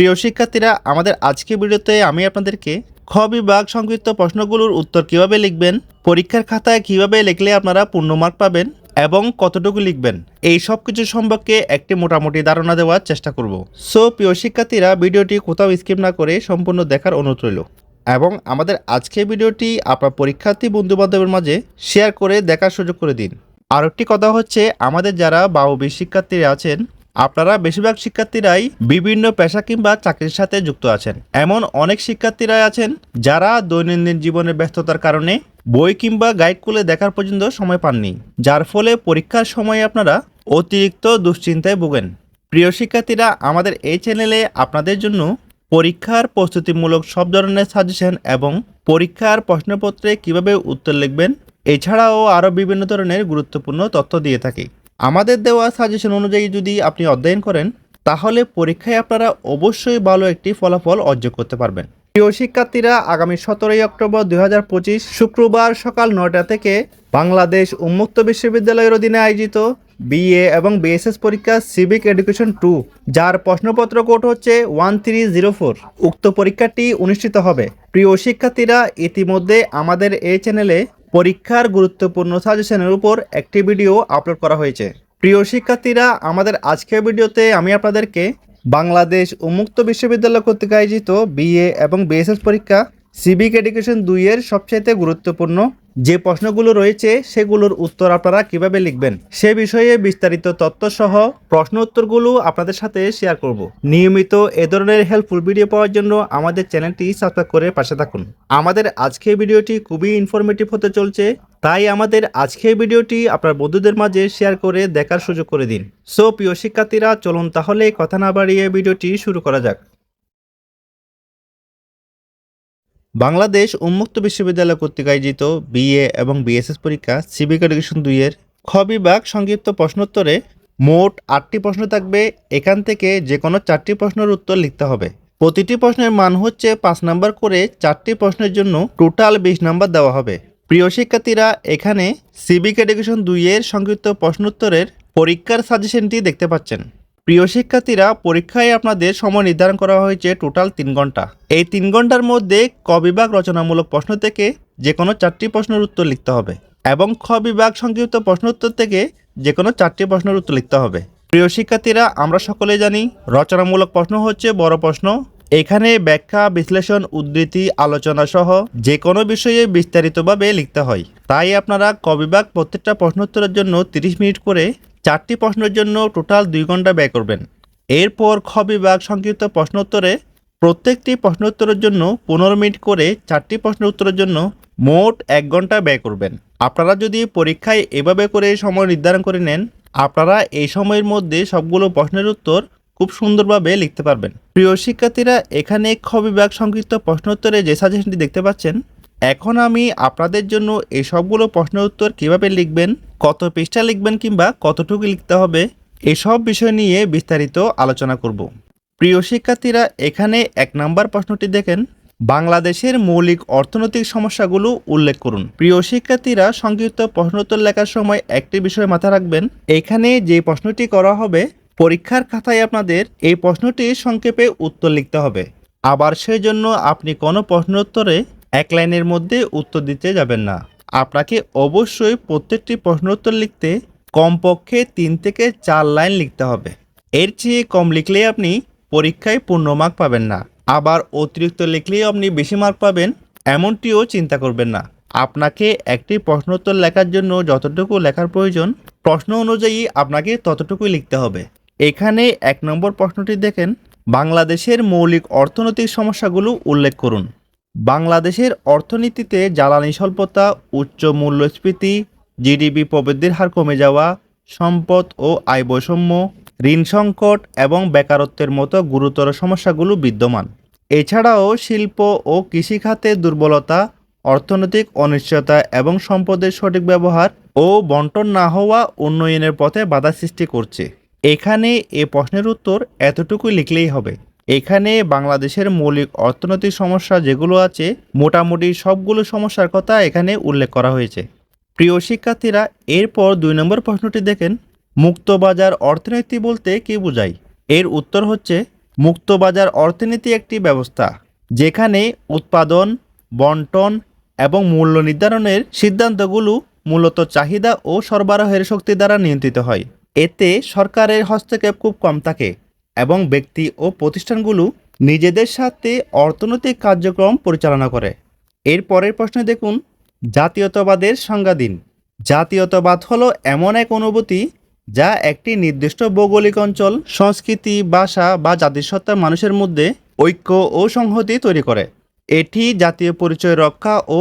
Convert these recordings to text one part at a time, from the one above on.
প্রিয় শিক্ষার্থীরা, আমাদের আজকে ভিডিওতে আমি আপনাদেরকে খ বিভাগ সংক্ষিপ্ত প্রশ্নগুলোর উত্তর কীভাবে লিখবেন, পরীক্ষার খাতায় কীভাবে লিখলে আপনারা পূর্ণ মার্ক পাবেন এবং কতটুকু লিখবেন, এই সব কিছু সম্পর্কে একটি মোটামুটি ধারণা দেওয়ার চেষ্টা করব। সো প্রিয় শিক্ষার্থীরা, ভিডিওটি কোথাও স্কিপ না করে সম্পূর্ণ দেখার অনুরোধ রইল। এবং আমাদের আজকের ভিডিওটি আপনার পরীক্ষার্থী বন্ধু বান্ধবের মাঝে শেয়ার করে দেখার সুযোগ করে দিন। আরেকটি কথা হচ্ছে, আমাদের যারা বাউবি শিক্ষার্থীরা আছেন আপনারা বেশিরভাগ শিক্ষার্থীরাই বিভিন্ন পেশা কিংবা চাকরির সাথে যুক্ত আছেন। এমন অনেক শিক্ষার্থীরাই আছেন যারা দৈনন্দিন জীবনের ব্যস্ততার কারণে বই কিংবা গাইড খুলে দেখার পর্যন্ত সময় পাননি, যার ফলে পরীক্ষার সময় আপনারা অতিরিক্ত দুশ্চিন্তায় ভোগেন। প্রিয় শিক্ষার্থীরা, আমাদের এই চ্যানেলে আপনাদের জন্য পরীক্ষার প্রস্তুতিমূলক সব ধরনের সাজেশন এবং পরীক্ষার প্রশ্নপত্রে কীভাবে উত্তর লিখবেন, এছাড়াও আরও বিভিন্ন ধরনের গুরুত্বপূর্ণ তথ্য দিয়ে থাকি। আমাদের দেওয়া সাজেশন অনুযায়ী যদি আপনি অধ্যয়ন করেন, তাহলে পরীক্ষায় আপনারা অবশ্যই ভালো একটি ফলাফল অর্জন করতে পারবেন। প্রিয় শিক্ষার্থীরা, আগামী সতেরোই অক্টোবর দু হাজার পঁচিশ শুক্রবার সকাল নয়টা থেকে বাংলাদেশ উন্মুক্ত বিশ্ববিদ্যালয়ের অধীনে আয়োজিত বিএ এবং বিএসএস পরীক্ষা সিভিক এডুকেশন টু যার প্রশ্নপত্র কোড হচ্ছে ওয়ান থ্রি জিরো ফোর উক্ত পরীক্ষাটি অনুষ্ঠিত হবে। প্রিয় শিক্ষার্থীরা, ইতিমধ্যে আমাদের এই চ্যানেলে পরীক্ষার গুরুত্বপূর্ণ সাজেশনের উপর একটি ভিডিও আপলোড করা হয়েছে। প্রিয় শিক্ষার্থীরা, আমাদের আজকের ভিডিওতে আমি আপনাদেরকে বাংলাদেশ উন্মুক্ত বিশ্ববিদ্যালয় কর্তৃক আয়োজিত বিএ এবং বিএসএস পরীক্ষা সিভিক এডুকেশন দুইয়ের সবচাইতে গুরুত্বপূর্ণ যে প্রশ্নগুলো রয়েছে সেগুলোর উত্তর আপনারা কীভাবে লিখবেন সে বিষয়ে বিস্তারিত তথ্য সহ প্রশ্ন উত্তরগুলো আপনাদের সাথে শেয়ার করব। নিয়মিত এ ধরনের হেল্পফুল ভিডিও পাওয়ার জন্য আমাদের চ্যানেলটি সাবস্ক্রাইব করে পাশে থাকুন। আমাদের আজকের ভিডিওটি খুবই ইনফরমেটিভ হতে চলছে, তাই আমাদের আজকের ভিডিওটি আপনার বন্ধুদের মাঝে শেয়ার করে দেখার সুযোগ করে দিন। সো প্রিয় শিক্ষার্থীরা, চলুন তাহলে কথা না বাড়িয়ে ভিডিওটি শুরু করা যাক। বাংলাদেশ উন্মুক্ত বিশ্ববিদ্যালয় কর্তৃক আয়োজিত বিএ এবং বিএসএস পরীক্ষা সিভিক এডুকেশন দুইয়ের খ বিভাগ সংক্ষিপ্ত প্রশ্নোত্তরে মোট আটটি প্রশ্ন থাকবে। এখান থেকে যে কোনো চারটি প্রশ্নের উত্তর লিখতে হবে। প্রতিটি প্রশ্নের মান হচ্ছে পাঁচ নাম্বার করে চারটি প্রশ্নের জন্য টোটাল বিশ নাম্বার দেওয়া হবে। প্রিয় শিক্ষার্থীরা, এখানে সিভিক এডুকেশন দুইয়ের সংক্ষিপ্ত প্রশ্নোত্তরের পরীক্ষার সাজেশনটি দেখতে পাচ্ছেন। প্রিয় শিক্ষার্থীরা, পরীক্ষায় আপনাদের সময় নির্ধারণ করা হয়েছে টোটাল তিন ঘণ্টা। এই তিন ঘণ্টার মধ্যে ক বিভাগ রচনামূলক প্রশ্ন থেকে যে কোনো চারটি প্রশ্নের উত্তর লিখতে হবে এবং খ বিভাগ সংক্ষিপ্ত প্রশ্ন উত্তর থেকে যে কোনো চারটি প্রশ্নের উত্তর লিখতে হবে। প্রিয় শিক্ষার্থীরা, আমরা সকলে জানি রচনামূলক প্রশ্ন হচ্ছে বড় প্রশ্ন। এখানে ব্যাখ্যা, বিশ্লেষণ, উদ্ধৃতি, আলোচনা সহ যে কোনো বিষয়ে বিস্তারিতভাবে লিখতে হয়। তাই আপনারা ক বিভাগ প্রত্যেকটা প্রশ্নোত্তরের জন্য 30 মিনিট করে চারটি প্রশ্নের জন্য টোটাল দুই ঘণ্টা ব্যয় করবেন। এরপর খ বিভাগ সংক্ষিপ্ত প্রশ্নোত্তরে প্রত্যেকটি প্রশ্নোত্তরের জন্য পনেরো মিনিট করে চারটি প্রশ্নের উত্তরের জন্য মোট এক ঘণ্টা ব্যয় করবেন। আপনারা যদি পরীক্ষায় এভাবে করে সময় নির্ধারণ করে নেন, আপনারা এই সময়ের মধ্যে সবগুলো প্রশ্নের উত্তর খুব সুন্দরভাবে লিখতে পারবেন। প্রিয় শিক্ষার্থীরা, এখানে খ বিভাগ সংক্ষিপ্ত প্রশ্নোত্তরে যে সাজেশনটি দেখতে পাচ্ছেন এখন আমি আপনাদের জন্য এই সবগুলো প্রশ্নের উত্তর কীভাবে লিখবেন, কত পৃষ্ঠা লিখবেন কিংবা কতটুকু লিখতে হবে, এসব বিষয় নিয়ে বিস্তারিত আলোচনা করব। প্রিয় শিক্ষার্থীরা, এখানে এক নাম্বার প্রশ্নটি দেখেন। বাংলাদেশের মৌলিক অর্থনৈতিক সমস্যাগুলো উল্লেখ করুন। প্রিয় শিক্ষার্থীরা, সংক্ষিপ্ত প্রশ্নোত্তর লেখার সময় একটি বিষয় মাথায় রাখবেন। এখানে যে প্রশ্নটি করা হবে, পরীক্ষার খাতায় আপনাদের এই প্রশ্নটি সংক্ষেপে উত্তর লিখতে হবে। আবার সেই জন্য আপনি কোনো প্রশ্নোত্তরে এক লাইনের মধ্যে উত্তর দিতে যাবেন না। আপনাকে অবশ্যই প্রত্যেকটি প্রশ্নোত্তর লিখতে কমপক্ষে তিন থেকে চার লাইন লিখতে হবে। এর চেয়ে কম লিখলেই আপনি পরীক্ষায় পূর্ণ মার্ক পাবেন না। আবার অতিরিক্ত লিখলেই আপনি বেশি মার্ক পাবেন, এমনটিও চিন্তা করবেন না। আপনাকে একটি প্রশ্নোত্তর লেখার জন্য যতটুকু লেখার প্রয়োজন, প্রশ্ন অনুযায়ী আপনাকে ততটুকুই লিখতে হবে। এখানে এক নম্বর প্রশ্নটি দেখেন, বাংলাদেশের মৌলিক অর্থনৈতিক সমস্যাগুলো উল্লেখ করুন। বাংলাদেশের অর্থনীতিতে জ্বালানি স্বল্পতা, উচ্চ মূল্যস্ফীতি, জিডিপি প্রবৃদ্ধির হার কমে যাওয়া, সম্পদ ও আয় বৈষম্য, ঋণ সংকট এবং বেকারত্বের মতো গুরুতর সমস্যাগুলো বিদ্যমান। এছাড়াও শিল্প ও কৃষিখাতে দুর্বলতা, অর্থনৈতিক অনিশ্চয়তা এবং সম্পদের সঠিক ব্যবহার ও বন্টন না হওয়া উন্নয়নের পথে বাধা সৃষ্টি করছে। এখানে এ প্রশ্নের উত্তর এতটুকুই লিখলেই হবে। এখানে বাংলাদেশের মৌলিক অর্থনৈতিক সমস্যা যেগুলো আছে, মোটামুটি সবগুলো সমস্যার কথা এখানে উল্লেখ করা হয়েছে। প্রিয় শিক্ষার্থীরা, এরপর দুই নম্বর প্রশ্নটি দেখেন। মুক্তবাজার অর্থনীতি বলতে কি বোঝায়? এর উত্তর হচ্ছে, মুক্তবাজার অর্থনীতি একটি ব্যবস্থা, যেখানে উৎপাদন, বন্টন এবং মূল্য নির্ধারণের সিদ্ধান্তগুলো মূলত চাহিদা ও সরবরাহের শক্তি দ্বারা নিয়ন্ত্রিত হয়। এতে সরকারের হস্তক্ষেপ খুব কম থাকে। এবং ব্যক্তি ও প্রতিষ্ঠানগুলো নিজেদের সাথে অর্থনৈতিক কার্যক্রম পরিচালনা করে। এর পরের প্রশ্নে দেখুন, জাতীয়তাবাদের সংজ্ঞা দিন জাতীয়তাবাদ হলো এমন এক অনুভূতি যা একটি নির্দিষ্ট ভৌগোলিক অঞ্চল, সংস্কৃতি, ভাষা বা জাতিসত্তার মানুষের মধ্যে ঐক্য ও সংহতি তৈরি করে। এটি জাতীয় পরিচয় রক্ষা ও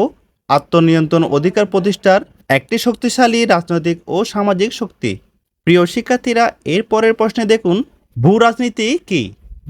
আত্মনিয়ন্ত্রণ অধিকার প্রতিষ্ঠার একটি শক্তিশালী রাজনৈতিক ও সামাজিক শক্তি। প্রিয় শিক্ষার্থীরা, এর পরের প্রশ্নে দেখুন ভূ রাজনীতি কি?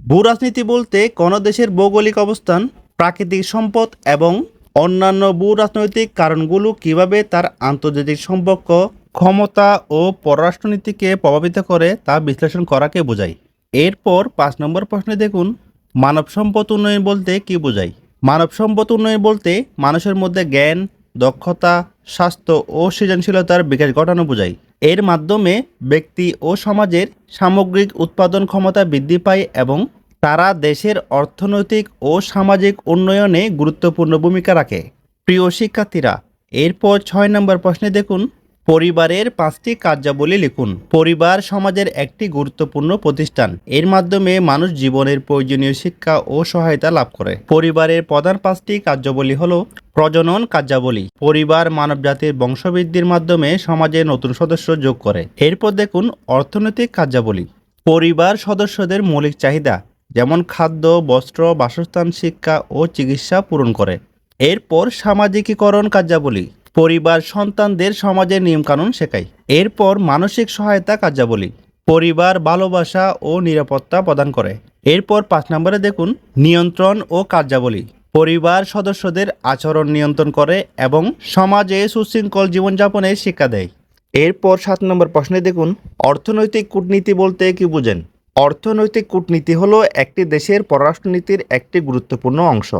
ভূ রাজনীতি বলতে কোনো দেশের ভৌগোলিক অবস্থান, প্রাকৃতিক সম্পদ এবং অন্যান্য ভূ রাজনৈতিক কারণগুলো কীভাবে তার আন্তর্জাতিক সম্পর্ক, ক্ষমতা ও পররাষ্ট্রনীতিকে প্রভাবিত করে তা বিশ্লেষণ করাকে বোঝায়। এরপর পাঁচ নম্বর প্রশ্নে দেখুন, মানব সম্পদ উন্নয়ন বলতে কি বোঝায়? মানব সম্পদ উন্নয়ন বলতে মানুষের মধ্যে জ্ঞান, দক্ষতা স্বাস্থ্য ও সৃজনশীলতার বিকাশ ঘটানো বোঝায়। এর মাধ্যমে ব্যক্তি ও সমাজের সামগ্রিক উৎপাদন ক্ষমতা বৃদ্ধি পায় এবং তারা দেশের অর্থনৈতিক ও সামাজিক উন্নয়নে গুরুত্বপূর্ণ ভূমিকা রাখে। প্রিয় শিক্ষার্থীরা, এরপর ছয় নম্বর প্রশ্নে দেখুন। পরিবারের পাঁচটি কার্যাবলী লিখুন। পরিবার সমাজের একটি গুরুত্বপূর্ণ প্রতিষ্ঠান। এর মাধ্যমে মানুষ জীবনের প্রয়োজনীয় শিক্ষা ও সহায়তা লাভ করে। পরিবারের প্রধান পাঁচটি কার্যাবলী হল প্রজনন কার্যাবলী। পরিবার মানবজাতির বংশবৃদ্ধির মাধ্যমে সমাজে নতুন সদস্য যোগ করে। এরপর দেখুন অর্থনৈতিক কার্যাবলী। পরিবার সদস্যদের মৌলিক চাহিদা, যেমন খাদ্য, বস্ত্র, বাসস্থান, শিক্ষা ও চিকিৎসা পূরণ করে। এরপর সামাজিকীকরণ কার্যাবলী। পরিবার, সন্তানদের সমাজের নিয়মকানুন শেখায় এরপর মানসিক সহায়তা কার্যাবলী। পরিবার ভালোবাসা ও নিরাপত্তা প্রদান করে। এরপর পাঁচ নম্বরে দেখুন, নিয়ন্ত্রণ ও কার্যাবলী। পরিবার সদস্যদের আচরণ নিয়ন্ত্রণ করে এবং সমাজে সুশৃঙ্খল জীবনযাপনে শিক্ষা দেয়। এরপর সাত নম্বর প্রশ্নে দেখুন, অর্থনৈতিক কূটনীতি বলতে কি বুঝেন? অর্থনৈতিক কূটনীতি হলো একটি দেশের পররাষ্ট্রনীতির একটি গুরুত্বপূর্ণ অংশ,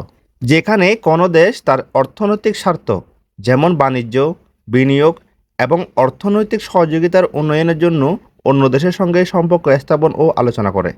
যেখানে কোনো দেশ তার অর্থনৈতিক স্বার্থ যেমন বাণিজ্য, বিনিয়োগ এবং অর্থনৈতিক সহযোগিতার উন্নয়নের জন্য অন্য দেশের সঙ্গে সম্পর্ক স্থাপন ও আলোচনা করে।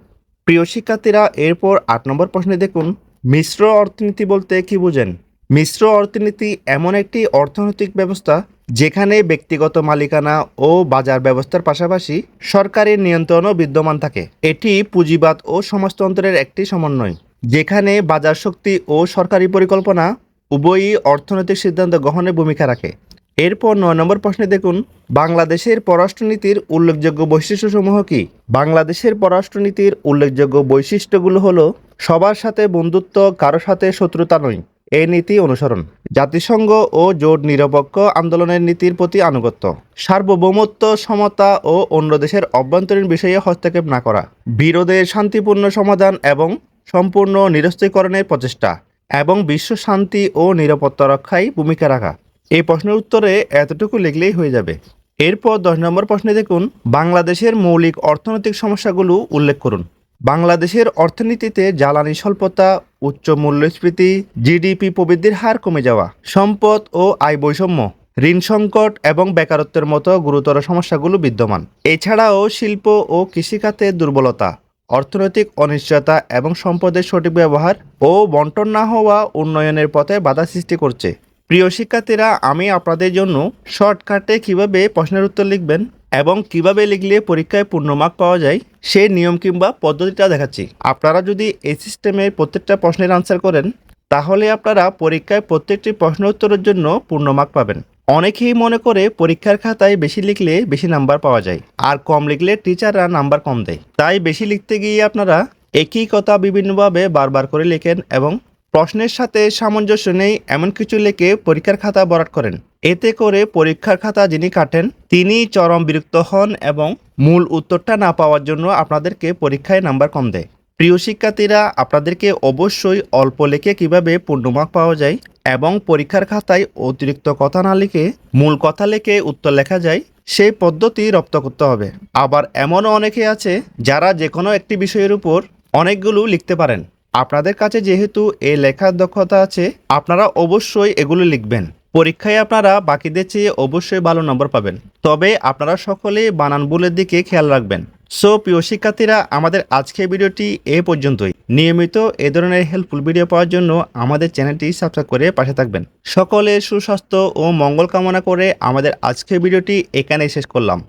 প্রিয় শিক্ষার্থীরা, এরপর আট নম্বর প্রশ্নে দেখুন, মিশ্র অর্থনীতি বলতে কি বুঝেন? মিশ্র অর্থনীতি এমন একটি অর্থনৈতিক ব্যবস্থা যেখানে ব্যক্তিগত মালিকানা ও বাজার ব্যবস্থার পাশাপাশি সরকারি নিয়ন্ত্রণও বিদ্যমান থাকে। এটি পুঁজিবাদ ও সমাজতন্ত্রের একটি সমন্বয়, যেখানে বাজার শক্তি ও সরকারি পরিকল্পনা উভয়ই অর্থনৈতিক সিদ্ধান্ত গ্রহণে ভূমিকা রাখে। এরপর নয় নম্বর প্রশ্নে দেখুন, বাংলাদেশের পররাষ্ট্রনীতির উল্লেখযোগ্য বৈশিষ্ট্যসমূহ কি? বাংলাদেশের পররাষ্ট্রনীতির উল্লেখযোগ্য বৈশিষ্ট্যগুলো হলো, সবার সাথে বন্ধুত্ব, কারও সাথে শত্রুতা নয়। এই নীতি অনুসরণ। জাতিসংঘ ও জোট নিরপেক্ষ আন্দোলনের নীতির প্রতি আনুগত্য। সার্বভৌমত্ব, সমতা ও অন্য দেশের অভ্যন্তরীণ বিষয়ে হস্তক্ষেপ না করা। বিরোধের শান্তিপূর্ণ সমাধান এবং সম্পূর্ণ নিরস্ত্রীকরণের প্রচেষ্টা। এবং বিশ্ব শান্তি ও নিরাপত্তা রক্ষায় ভূমিকা রাখা। এই প্রশ্নের উত্তরে এতটুকু লিখলেই হয়ে যাবে। এরপর দশ নম্বর প্রশ্নে দেখুন, বাংলাদেশের মৌলিক অর্থনৈতিক সমস্যাগুলো উল্লেখ করুন। বাংলাদেশের অর্থনীতিতে জ্বালানি স্বল্পতা, উচ্চ মূল্যস্ফীতি, জিডিপি প্রবৃদ্ধির হার কমে যাওয়া, সম্পদ ও আয় বৈষম্য, ঋণ সংকট এবং বেকারত্বের মতো গুরুতর সমস্যাগুলো বিদ্যমান। এছাড়াও শিল্প ও কৃষিখাতের দুর্বলতা অর্থনৈতিক অনিশ্চয়তা এবং সম্পদের সঠিক ব্যবহার ও বন্টন না হওয়া উন্নয়নের পথে বাধা সৃষ্টি করছে। প্রিয় শিক্ষার্থীরা, আমি আপনাদের জন্য শর্টকাটে কীভাবে প্রশ্নের উত্তর লিখবেন এবং কীভাবে লিখলে পরীক্ষায় পূর্ণ মার্ক পাওয়া যায় সেই নিয়ম কিংবা পদ্ধতিটা দেখাচ্ছি। আপনারা যদি এই সিস্টেমে প্রত্যেকটা প্রশ্নের আনসার করেন, তাহলে আপনারা পরীক্ষায় প্রত্যেকটি প্রশ্ন উত্তরের জন্য পূর্ণ মার্ক পাবেন। অনেকেই মনে করে পরীক্ষার খাতায় বেশি লিখলে বেশি নাম্বার পাওয়া যায়, আর কম লিখলে টিচাররা নাম্বার কম দেয়। তাই বেশি লিখতে গিয়ে আপনারা একই কথা বিভিন্নভাবে বারবার করে লেখেন এবং প্রশ্নের সাথে সামঞ্জস্য নেই এমন কিছু লেখে পরীক্ষার খাতা বরাট করেন। এতে করে পরীক্ষার খাতা যিনি কাটেন, তিনি চরম বিরক্ত হন এবং মূল উত্তরটা না পাওয়ার জন্য আপনাদেরকে পরীক্ষায় নাম্বার কম দেয়। প্রিয় শিক্ষার্থীরা, আপনাদেরকে অবশ্যই অল্প লেখে কীভাবে পূর্ণমার্ক পাওয়া যায় এবং পরীক্ষার খাতায় অতিরিক্ত কথা না লিখে মূল কথা লিখে উত্তর লেখা যায়, সেই পদ্ধতি রপ্ত করতে হবে। আবার এমনও অনেকে আছে যারা যে কোনো একটি বিষয়ের উপর অনেকগুলো লিখতে পারেন। আপনাদের কাছে যেহেতু এই লেখার দক্ষতা আছে, আপনারা অবশ্যই এগুলো লিখবেন। পরীক্ষায় আপনারা বাকিদের চেয়ে অবশ্যই ভালো নম্বর পাবেন। তবে আপনারা সকলে বানান ভুলের দিকে খেয়াল রাখবেন। সো, প্রিয় শিক্ষার্থীরা, আমাদের আজকের ভিডিওটি এ পর্যন্তই। নিয়মিত এ ধরনের হেল্পফুল ভিডিও পাওয়ার জন্য আমাদের চ্যানেলটি সাবস্ক্রাইব করে পাশে থাকবেন। সকলে সুস্বাস্থ্য ও মঙ্গল কামনা করে আমাদের আজকের ভিডিওটি এখানেই শেষ করলাম।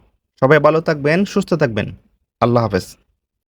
সবাই ভালো থাকবেন, সুস্থ থাকবেন। আল্লাহ হাফেজ।